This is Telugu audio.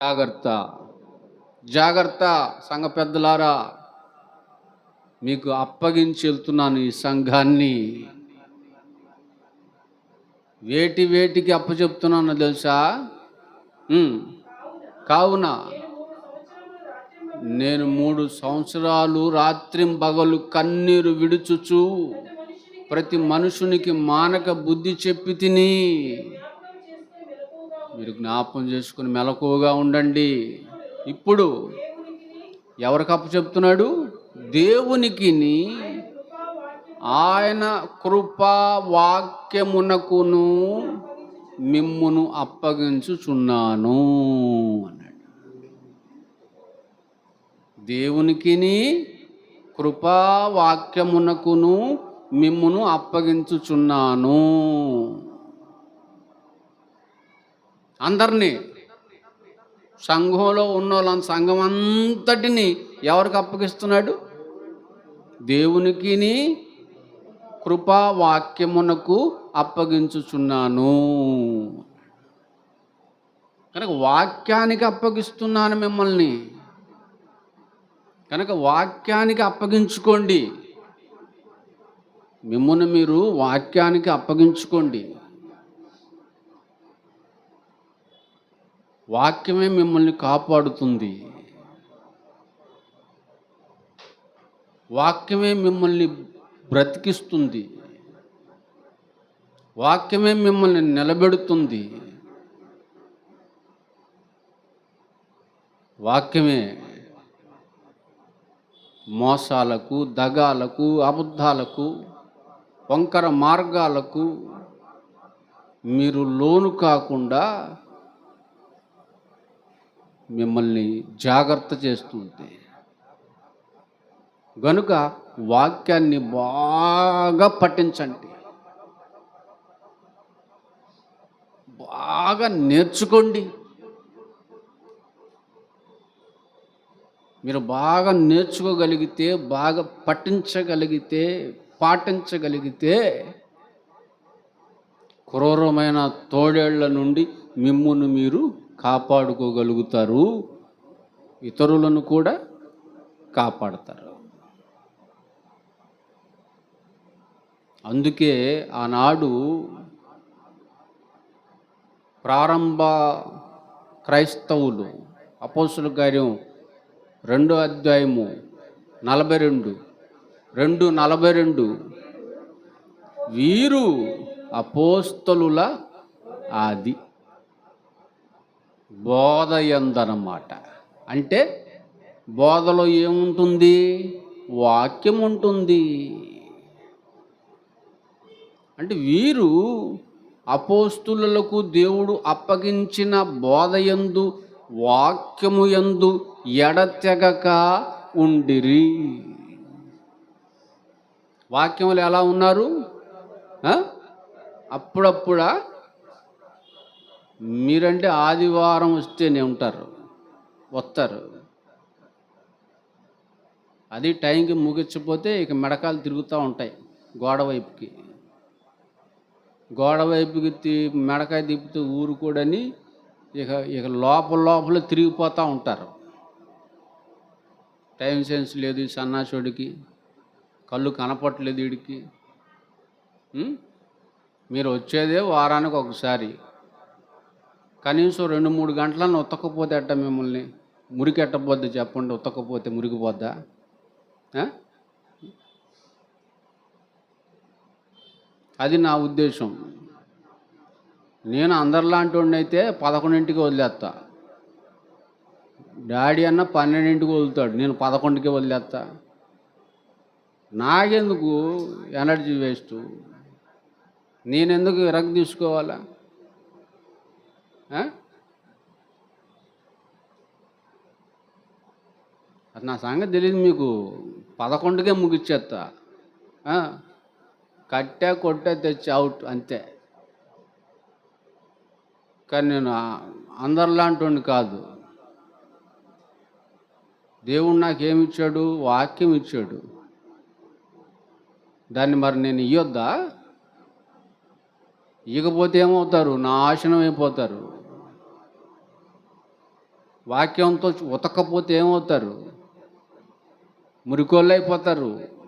జాగ్రత్త. జాగ్రత్త సంఘ పెద్దలారా మీకు అప్పగించి వెళ్తున్నాను ఈ సంఘాన్ని. వేటి వేటికి అప్పచెప్తున్నానో తెలుసా? కావున నేను మూడు సంవత్సరాలు రాత్రిం పగలు కన్నీరు విడుచుచు ప్రతి మనుషునికి మానక బుద్ధి చెప్పి తిని మీరు జ్ఞాపం చేసుకుని మెలకువగా ఉండండి. ఇప్పుడు ఎవరికి అప్పు చెప్తున్నాడు? దేవునికి ఆయన కృపా వాక్యమునకును మిమ్మును అప్పగించుచున్నాను అన్నాడు. దేవునికిని కృపా వాక్యమునకును మిమ్మును అప్పగించుచున్నాను. అందరినీ. సంఘంలో ఉన్న వాళ్ళ సంఘం అంతటిని ఎవరికి అప్పగిస్తున్నాడు? దేవునికిని కృపా వాక్యమునకు అప్పగించుచున్నాను. కనుక వాక్యానికి అప్పగిస్తున్నాను మిమ్మల్ని. కనుక వాక్యానికి అప్పగించుకోండి. మిమ్మల్ని మీరు వాక్యానికి అప్పగించుకోండి. వాక్యమే మిమ్మల్ని కాపాడుతుంది. వాక్యమే మిమ్మల్ని బ్రతికిస్తుంది. వాక్యమే మిమ్మల్ని నిలబెడుతుంది. వాక్యమే మోసాలకు దగాలకు అబద్ధాలకు వంకర మార్గాలకు మీరు లోను కాకుండా మిమ్మల్ని జాగ్రత్త చేస్తుంది గనుక వాక్యాన్ని బాగా పఠించండి. బాగా నేర్చుకోండి. మీరు బాగా నేర్చుకోగలిగితే బాగా పఠించగలిగితే పాటించగలిగితే క్రూరమైన తోడేళ్ళ నుండి మిమ్మును మీరు కాపాడుకోగలుగుతారు. ఇతరులను కూడా కాపాడతారు. అందుకే ఆనాడు ప్రారంభ క్రైస్తవులు అపోసుల కార్యం రెండో అధ్యాయము నలభై రెండు రెండు నలభై రెండు. వీరు అపోస్తలుల ఆది. బోధ ఎందనమాట అంటే బోధలో ఏముంటుంది? వాక్యం ఉంటుంది అంటే వీరు అపోస్తులకు దేవుడు అప్పగించిన బోధయందు వాక్యము ఎందు ఎడతెగక ఉండిరి. వాక్యములు ఎలా ఉన్నారు? అప్పుడప్పుడా మీరంటే ఆదివారం వస్తేనే ఉంటారు వస్తారు. అది టైంకి ముగించిపోతే ఇక మెడకాలు తిరుగుతూ ఉంటాయి గోడ వైపుకి. గోడ వైపుకి తి మెడకాయ తిప్పుతూ ఊరుకోడని ఇక ఇక లోపల లోపల తిరిగిపోతూ ఉంటారు. టైం సెన్స్ లేదు సన్నాసుడికి కళ్ళు కనపట్లేదు వీడికి మీరు వచ్చేదే వారానికి ఒకసారి. కనీసం రెండు మూడు గంటలను ఉతకపోతే అట్ట మిమ్మల్ని? మురికెట్టపోద్ది చెప్పండి ఉతకపోతే మురిగిపోద్దా అది నా ఉద్దేశం. నేను అందరిలాంటి అయితే పదకొండింటికి వదిలేస్తా డాడీ అన్న పన్నెండింటికి వదులుతాడు నేను పదకొండుకి వదిలేస్తా నాకెందుకు ఎనర్జీ వేస్ట్? నేనెందుకు విరగ తీసుకోవాలా? అది నా సంగతి తెలియదు మీకు. పదకొండుకే ముగిచ్చేస్తా కట్టా కొట్టా తెచ్చి అవుట్ అంతే. కానీ నేను అందరిలాంటి కాదు. దేవుడు నాకేమిచ్చాడు? వాక్యం ఇచ్చాడు. దాన్ని మరి నేను ఇయ్యొద్దా? ఇకపోతే ఏమవుతారు? నాశనం అయిపోతారు. వాక్యంతో ఉతకపోతే ఏమవుతారు? మురికోళ్ళు అయిపోతారు.